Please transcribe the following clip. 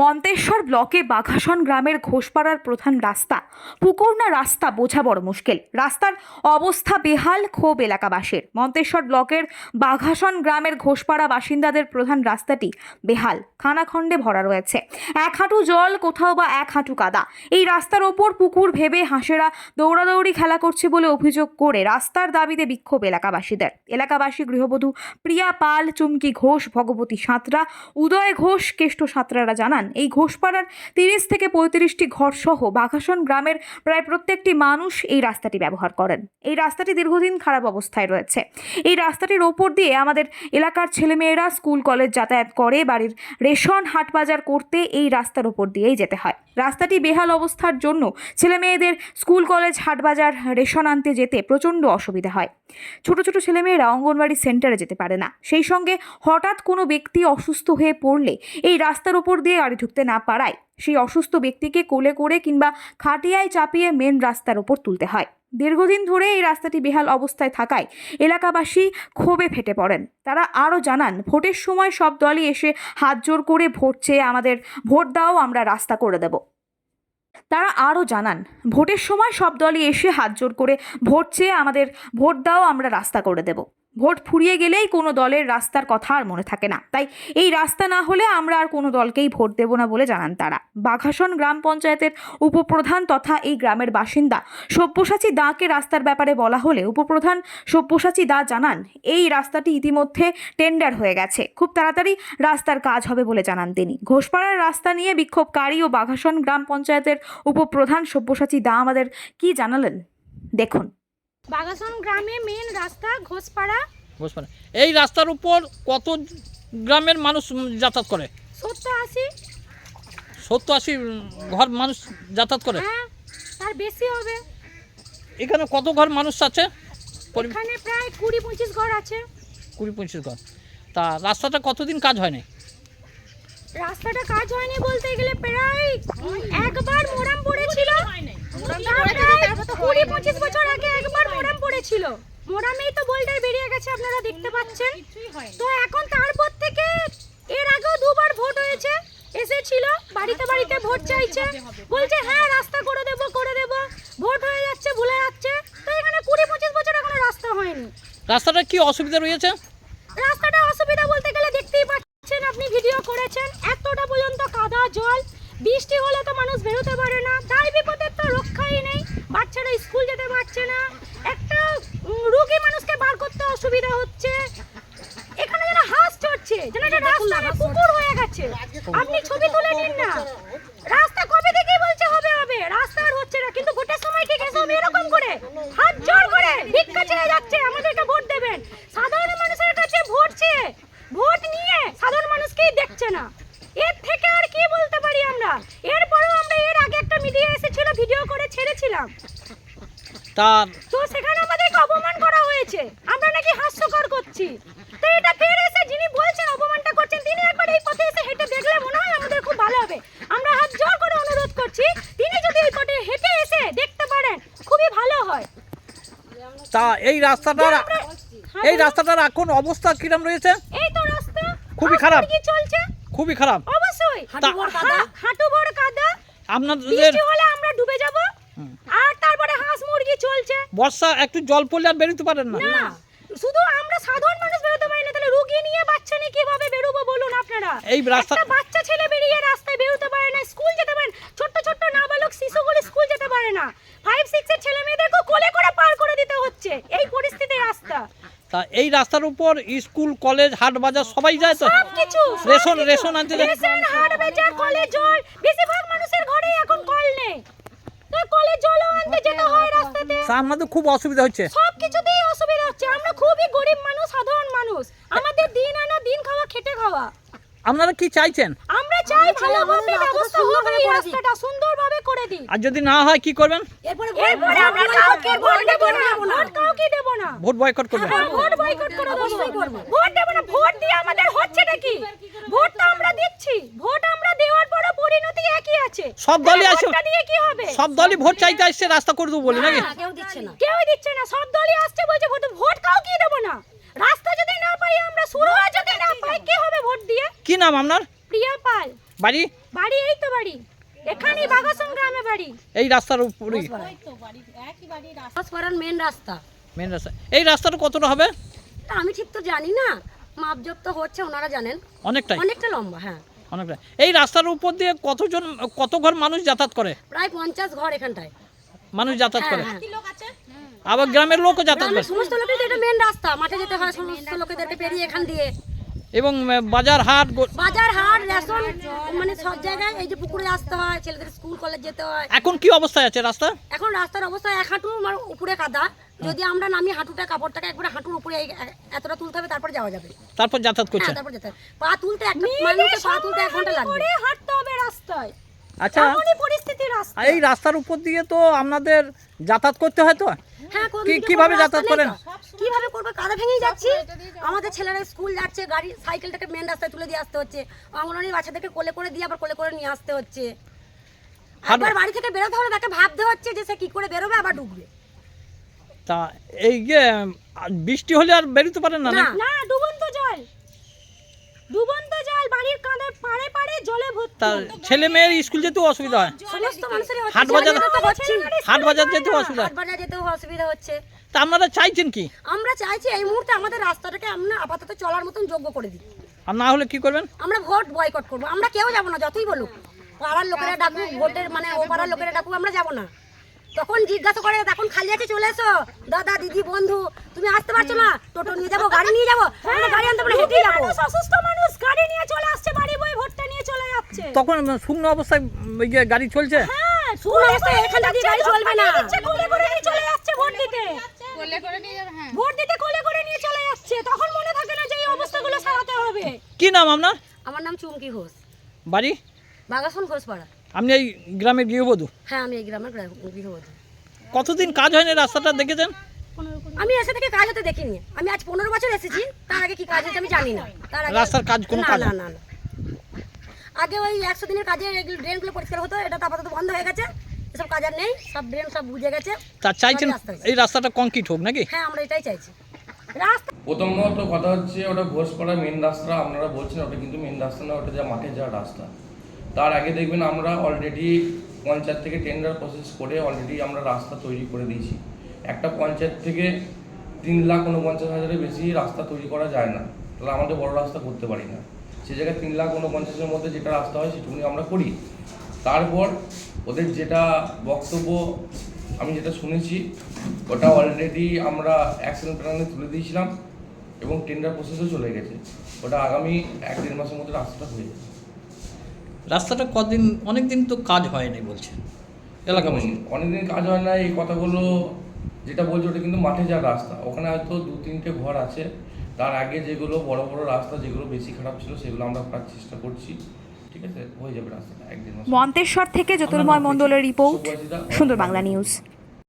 মন্তেশ্বর ব্লকে বাঘাসন গ্রামের ঘোষপাড়ার প্রধান রাস্তা। পুকুর না রাস্তা বোঝা বড় মুশকিল। রাস্তার অবস্থা বেহাল, ক্ষোভ এলাকাবাসীর। মন্তেশ্বর ব্লকের বাঘাসন গ্রামের ঘোষপাড়া বাসিন্দাদের প্রধান রাস্তাটি বেহাল। খানাখণ্ডে ভরা রয়েছে। এক হাঁটু জল, কোথাও বা এক হাঁটু কাদা। এই রাস্তার ওপর পুকুর ভেবে হাঁসেরা দৌড়াদৌড়ি খেলা করছে বলে অভিযোগ করে রাস্তার দাবিতে বিক্ষোভ এলাকাবাসীদের। এলাকাবাসী গৃহবধূ প্রিয়া পাল, চুমকি ঘোষ, ভগবতী সাঁতরা, উদয় ঘোষ, কেষ্ট সাঁতরারা জানান এই ঘোষপাড়ার তিরিশ থেকে পঁয়ত্রিশটি ঘর সহ বাঘাসন গ্রামের প্রায় প্রত্যেকটি মানুষ এই রাস্তাটি ব্যবহার করেন। এই রাস্তাটি দীর্ঘদিন খারাপ অবস্থায় রয়েছে। এই রাস্তাটির ওপর দিয়ে আমাদের এলাকার ছেলেমেয়েরা স্কুল, কলেজ যাতায়াত করে, বাড়ির রেশন হাট বাজার করতে এই রাস্তার ওপর দিয়েই যেতে হয়। রাস্তাটি বেহাল অবস্থার জন্য ছেলে মেয়েদের স্কুল, কলেজ, হাটবাজার, রেশন আনতে যেতে প্রচণ্ড অসুবিধা হয়। ছোট ছোট ছেলেমেয়েরা অঙ্গনবাড়ি সেন্টারে যেতে পারে না। সেই সঙ্গে হঠাৎ কোনো ব্যক্তি অসুস্থ হয়ে পড়লে এই রাস্তার ওপর দিয়ে গাড়ি ঢুকতে না পারায় সেই অসুস্থ ব্যক্তিকে কোলে করে কিংবা খাটিয়ায় চাপিয়ে মেন রাস্তার ওপর তুলতে হয়। দীর্ঘদিন ধরে এই রাস্তাটি বেহাল অবস্থায় থাকায় এলাকাবাসী ক্ষোভে ফেটে পড়েন। তারা আরও জানান, ভোটের সময় সব দলই এসে হাত জোর করে ভোট চেয়ে আমাদের ভোট দাও, আমরা রাস্তা করে দেব। তারা আরও জানান, ভোটের সময় সব দলই এসে হাত জোর করে ভোট চেয়ে আমাদের ভোট দাও, আমরা রাস্তা করে দেব। ভোট ফুরিয়ে গেলেই কোনো দলের রাস্তার কথা আর মনে থাকে না। তাই এই রাস্তা না হলে আমরা আর কোনো দলকেই ভোট দেব না বলে জানান তারা। বাঘাসন গ্রাম পঞ্চায়েতের উপপ্রধান তথা এই গ্রামের বাসিন্দা সব্যসাচী দাকে রাস্তার ব্যাপারে বলা হলে উপপ্রধান সব্যসাচী দা জানান, এই রাস্তাটি ইতিমধ্যে টেন্ডার হয়ে গেছে। খুব তাড়াতাড়ি রাস্তার কাজ হবে বলে জানান তিনি। ঘোষপাড়ার রাস্তা নিয়ে বিক্ষোভকারী ও বাঘাসন গ্রাম পঞ্চায়েতের উপপ্রধান সব্যসাচী দা আমাদের কি জানালেন? দেখুন। বাগাসন গ্রামে মেন রাস্তা ঘোষপাড়া। ঘোষপাড়া। এই রাস্তার উপর কত গ্রামের মানুষ যাতায়াত করে? সত্তর আশি। সত্তর আশি ঘর মানুষ যাতায়াত করে? হ্যাঁ তার বেশি হবে। এখানে কত ঘর মানুষ আছে? এখানে প্রায় কুড়ি পঁচিশ ঘর আছে। কুড়ি পঁচিশ ঘর। তা রাস্তাটা কতদিন কাজ হয়নি? রাস্তাটা কাজ হয়নি বলতে গেলে প্রায় একবার মোরাম পড়েছিল। প্রায় কুড়ি পঁচিশ মোরাম পড়েছিল মোরামেই তো বোল্ডার বেরিয়ে গেছে আপনারা দেখতে পাচ্ছেন। তো এখন তারপর থেকে এর আগেও দুবার ভোট হয়েছে। এসেছিল বাড়িতে বাড়িতে ভোট চাইছে। বলছে হ্যাঁ রাস্তা করে দেব করে দেব। ভোট হয়ে যাচ্ছে ভুলে যাচ্ছে। তো এখানে কুড়ি পঁচিশ বছর এখনও রাস্তা হয়নি। রাস্তাটা কি অসুবিধা রয়েছে? রাস্তাটা অসুবিধা বলতে গেলে দেখতেই পাচ্ছেন আপনি ভিডিও করেছেন। এতটা পর্যন্ত কাদা জল বৃষ্টি হলে তো মানুষ বেরোতে পারে না। তাই বিপদের তো রক্ষাই নেই। বাচ্চারা স্কুল যেতে পারছে না একটা উম, রোগী মানুষকে বার করতে অসুবিধা হচ্ছে এখানে যেন হাঁস চড়ছে যেন একটা রাস্তা না, পুকুর হয়ে গেছে। আপনি ছবি তুলে নিন না। রাস্তা কবে থেকে বলছে হবে হবে। রাস্তা আর হচ্ছে না কিন্তু ভোটের সময় ঠিক এসব এরকম করে? হাত জোর করে ভিক্ষা চেয়ে যাচ্ছে আমাদেরকে ভোট দেবেন। সাধারণ মানুষের কাছে ভোট চেয়ে ভোট নিয়ে সাধারণ মানুষকেই দেখছে না। এর থেকে আর কি বলতে পারি আমরা? এরপরেও আমরা এর আগে একটা মিডিয়া এসেছিল ভিডিও করে ছেড়েছিলাম। তা তো সেখানে আমাদেরকে অপমান করা হয়েছে আমরা নাকি হাস্যকর করছি? তো এটা ফের এসে যিনি বলছেন অপমানটা করছেন তিনি একবার এই পথে এসে হেঁটে দেখলে মনে হয় আমাদের খুব ভালো হবে। আমরা হাত জোর করে অনুরোধ করছি তিনি যদি এই পথে হেঁটে এসে দেখতে পারেন খুবই ভালো হয়। তা এই রাস্তাটার হ্যাঁ, এই রাস্তাটার এখন অবস্থা কিরম রয়েছে? এই তো রাস্তা। খুবই খারাপ। কি চলছে? খুবই খারাপ। অবশ্যই। তা- হা- হাঁটু ভর কাদা। আপনাদের বৃষ্টি হলে আমরা ডুবে যাব। আর তারপরে হাঁস মুরগি চলছে। বর্ষা একটু জল পড়লে আর বেরোতে পারেন না? না। শুধু আমরা সাধারণ মানুষ বেরোতে পারি না তাহলে রুগী নিয়ে বাচ্চা নিয়ে কীভাবে বেরোবো বলুন আপনারা? এই রাস্তা একটা বাচ্চা ছেলে বেরিয়ে রাস্তায় বেরোতে পারে না স্কুল যেতে পারে না ছোট্ট ছোট্ট নাবালক শিশুগুলো স্কুল যেতে পারে না। ফাইভ সিক্স এর ছেলে মেয়েদেরকে কোলে করে পার করে দিতে হচ্ছে এই পরিস্থিতি রাস্তা। তা এই রাস্তার উপর স্কুল কলেজ হাট বাজার সবাই যায় তো? রেশন- রেশন আনতে যায়। রেশন হাট বেচা কলেজ জল বেশিরভাগ মানুষের ঘরে এখন কল নেই। তো কলে জলও আনতে যেতে হয় রাস্তাতে। তা আপনাদের খুব অসুবিধা হচ্ছে। সব কিছুতেই অসুবিধা হচ্ছে। আমরা খুবই গরিব মানুষ সাধারণ মানুষ। আমাদের দিন আনা দিন খাওয়া খেটে খাওয়া। আপনারা কি চাইছেন? আমরা চাই ভালোভাবে ব্যবস্থা হোক এই রাস্তাটা সুন্দরভাবে করে দিই। আর যদি না হয় কি করবেন? এরপরে আমরা কাউকে ভোট দেব না। ভোট কাউকে দেব না। ভোট বয়কট করবেন। হ্যাঁ, ভোট বয়কট করে দেবো। ভোট দেব না ভোট দিয়ে আমাদের হচ্ছে নাকি ভোট তো আমরা দিচ্ছি ভোট আমরা দেওয়ার পরও পরিণতি একই আছে সব দলই। দিয়ে কি হবে? সব দলই ভোট চাইতে আসছে রাস্তা করে দেবো বলে নাকি? কেউ দিচ্ছে না। কেউ দিচ্ছে না সব দলই আসছে বলছে ভোট ভোট কাউকে দেব না। রাস্তা যদি না পাই আমরা শুরু যদি না পাই কি হবে ভোট দিয়ে? কি নাম আপনার? প্রিয়া পাল। বাড়ি? বাড়ি এই তো বাড়ি। এখানেই বাগাসন গ্রামে বাড়ি। এই রাস্তার উপরে পাড়ার মেন রাস্তা। মেন রাস্তা। এই রাস্তাটা কতটা হবে? তা আমি ঠিক তো জানি না। মাপজোপ তো হচ্ছে ওনারা জানেন। অনেকটা অনেকটা লম্বা হ্যাঁ। অনেকটা এই রাস্তার উপর দিয়ে কতজন কত ঘর মানুষ যাতায়াত করে? প্রায় পঞ্চাশ ঘর এখানটায়। মানুষ যাতায়াত করে? হ্যাঁ, হ্যাঁ। আবার গ্রামের লোকও যাতায়াত করে? সমস্ত লোকের এটা মেন রাস্তা। মাঠে যেতে হয় সমস্ত লোকেদেরকে পেরিয়ে এখান দিয়ে। এবং বাজার হাট বাজার হাট রেশন মানে সব জায়গায় এই যে পুকুরে আসতে হয় ছেলেদের স্কুল কলেজ যেতে হয়। এখন কি অবস্থায় আছে রাস্তা? এখন রাস্তার অবস্থা এক হাঁটু আমার উপরে কাদা। যদি আমরা নামি হাঁটুটা কাপড়টাকে একবারে হাঁটুর উপরে এতটা তুলতে হবে তারপর যাওয়া যাবে। তারপর যাতায়াত করছে। হ্যাঁ তারপর যেতে হবে। পা তুলতে একটা মানুষের পা তুলতে এক ঘণ্টা লাগবে। হাঁটতে হবে রাস্তায়। আচ্ছা। এমনই পরিস্থিতি রাস্তা এই রাস্তার উপর দিয়ে তো আপনাদের যাতায়াত করতে হয় তো? হ্যাঁ কি- কীভাবে যাতায়াত করেন? কীভাবে করবে? কাদা ভেঙেই যাচ্ছি। আমাদের ছেলেরা স্কুল যাচ্ছে গাড়ি সাইকেলটাকে মেন রাস্তায় তুলে দিয়ে আসতে হচ্ছে। অঙ্গনওয়াড়ি বাচ্চাদেরকে কোলে করে দিয়ে আবার কোলে করে নিয়ে আসতে হচ্ছে। আবার বাড়ি থেকে বেরোতে হলে তাকে ভাবতে হচ্ছে যে সে কি করে বেরোবে আবার ঢুকবে তা এই যে বৃষ্টি হলে আর বেরোতে পারেন না না? ডুবন্ত জল। ডুবন্ত জল বাড়ির কাঁধে পাড়ে পাড়ে জলে ভর্তি তা ছেলে মেয়ের স্কুল যেতেও অসুবিধা হয়। সমস্ত মানুষেরই হচ্ছে হাট বাজার- হাট বাজার যেতেও অসুবিধা হাট বাজার যেতেও অসুবিধা হচ্ছে। তা আপনারা চাইছেন কি? আমরা চাইছি এই মুহূর্তে আমাদের রাস্তাটাকে আমরা আপাতত চলার মতন যোগ্য করে দিই। আর না হলে কি করবেন? আমরা ভোট বয়কট করব। আমরা কেউ যাব না যতই বলুক। পাড়ার লোকেরা ডাকুক ভোটের মানে ও পাড়ার লোকেরা ডাকুক আমরা যাব না। তখন জিজ্ঞাসা করে তখন খালি আছে চলে এসো। দাদা দিদি বন্ধু তুমি আসতে পারছ না? টোটো নিয়ে যাব গাড়ি নিয়ে যাব? আমরা গাড়ি আনতে পারব হেঁটেই যাব। মানুষ অসুস্থ মানুষ গাড়ি নিয়ে চলে আসছে বাড়ি বই ভোটটা নিয়ে চলে যাচ্ছে। তখন শুকনো অবস্থায় যে গাড়ি চলছে? হ্যাঁ শুকনো অবস্থায় এখানটা দিয়ে গাড়ি চলবে না। দিচ্ছে, কোলে করে নিয়ে চলে যাচ্ছে ভোট দিতে। ভোট দিতে কোলে করে নিয়ে চলে যাচ্ছে। তখন মনে থাকে না যে এই অবস্থাগুলো সারাতে হবে। কি নাম আপনার? আমার নাম চুমকি ঘোষ। বাড়ি? বাগাসন ঘোষ পাড়া আপনি এই গ্রামের গৃহবধূ? হ্যাঁ আমি এই গ্রামের গৃহবধূ। কতদিন কাজ হয়নি রাস্তাটা দেখেছেন? আমি এসে থেকে কাজ হতে দেখিনি। আমি আজ পনেরো বছর এসেছি তার আগে কি কাজ হয়েছে আমি জানি না। তার আগে রাস্তার কাজ কোনো না, কাজ না না আগে ওই একশো দিনের কাজে ড্রেনগুলো পরিষ্কার হতো এটা তো আপাতত বন্ধ হয়ে গেছে। এসব কাজ আর নেই সব ড্রেন সব বুঝে গেছে। তা চাইছেন। এই রাস্তাটা কংক্রিট হোক নাকি? হ্যাঁ আমরা এটাই চাইছি। রাস্তা প্রথমত কথা হচ্ছে ওটা ঘোষপাড়া মেন রাস্তা আপনারা বলছেন ওটা কিন্তু মেন রাস্তা না ওটা যা মাঠে যাওয়ার রাস্তা। তার আগে দেখবেন আমরা অলরেডি পঞ্চায়েত থেকে টেন্ডার প্রসেস করে অলরেডি আমরা রাস্তা তৈরি করে দিয়েছি। একটা পঞ্চায়েত থেকে তিন লাখ উনপঞ্চাশ হাজারের বেশি রাস্তা তৈরি করা যায় না। তাহলে আমাদের বড় রাস্তা করতে পারি না। সে জায়গায় তিন লাখ উনপঞ্চাশের মধ্যে যেটা রাস্তা হয় সেটুকুনি আমরা করি। তারপর ওদের যেটা বক্তব্য আমি যেটা শুনেছি, ওটা অলরেডি আমরা অ্যাকশন প্ল্যানে তুলে দিয়েছিলাম এবং টেন্ডার প্রসেসও চলে গেছে। ওটা আগামী এক দেড় মাসের মধ্যে রাস্তাটা হয়ে যাবে। রাস্তাটা কদিন অনেক দিন তো কাজ হয়নি বলছেন এলাকাবাসী। অনেকদিন কাজ হয় না এই কথাগুলো যেটা বলছে ওটা কিন্তু মাঠে যাওয়ার রাস্তা। ওখানে হয়তো দু তিনটে ঘর আছে। তার আগে যেগুলো বড় বড় রাস্তা যেগুলো বেশি খারাপ ছিল সেগুলো আমরা করার চেষ্টা করছি। ঠিক আছে? হয়ে যাবে রাস্তাটা একদিন মন্তেশ্বর থেকে জ্যোতির্ময় মণ্ডলের রিপোর্ট সুন্দর বাংলা নিউজ।